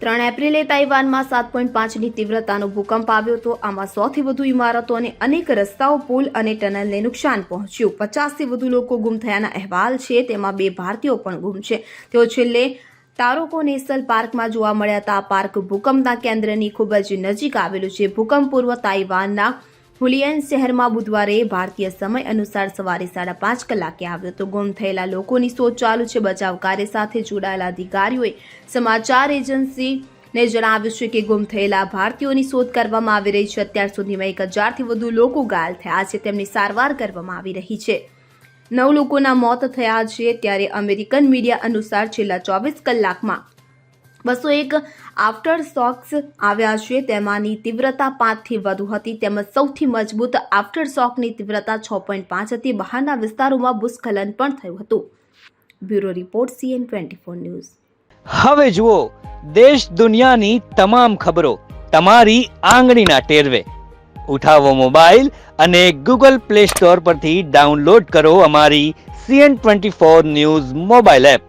ત્રણ એપ્રિલે તાઇવાનમાં સાત પોઈન્ટ પાંચની તીવ્રતાનો ભૂકંપ આવ્યો હતો. આમાં સોથી વધુ ઇમારતો અને અનેક રસ્તાઓ, પુલ અને ટનલને નુકસાન પહોંચ્યું. પચાસથી વધુ લોકો ગુમ થયાના અહેવાલ છે. તેમાં બે ભારતીયો પણ ગુમ છે. તેઓ છેલ્લે તારોકો નેશનલ પાર્કમાં જોવા મળ્યા હતા. આ પાર્ક ભૂકંપના કેન્દ્રની ખૂબ જ નજીક આવેલું છે. ભૂકંપ પૂર્વ તાઇવાનના હુલિયન શહેરમાં બુધવારે ભારતીય સમય અનુસાર સવારે સાડા પાંચ કલાકે આવ્યો તો ગુમ થયેલા લોકોની શોધ ચાલુ છે. બચાવ કાર્ય સાથે જોડાયેલા અધિકારીઓએ સમાચાર એજન્સીને જણાવ્યું છે કે ગુમ થયેલા ભારતીયોની શોધ કરવામાં આવી રહી છે. અત્યાર સુધીમાં એક હજારથી વધુ લોકો ઘાયલ થયા છે. તેમની સારવાર કરવામાં આવી રહી છે. નવ લોકોના મોત થયા છે. ત્યારે અમેરિકન મીડિયા અનુસાર છેલ્લા ચોવીસ કલાકમાં બસો એક આફ્ટર શોક્સ આવ્યા છે. તેમાંની તીવ્રતા પાંચથી વધુ હતી. તેમજ સૌથી મજબૂત આફ્ટર શોકની તીવ્રતા છ પોઈન્ટ પાંચ હતી. બહારના વિસ્તારોમાં ભૂસ્ખલન પણ થયું હતું. Bureau report CN twenty four news. હવે જુઓ, દેશ દુનિયાની તમામ ખબરો તમારી આંગળીના ટેરવે. ઉઠાવો મોબાઈલ અને ગૂગલ પ્લે સ્ટોર પરથી ડાઉનલોડ કરો અમારી CN twenty four news mobile app.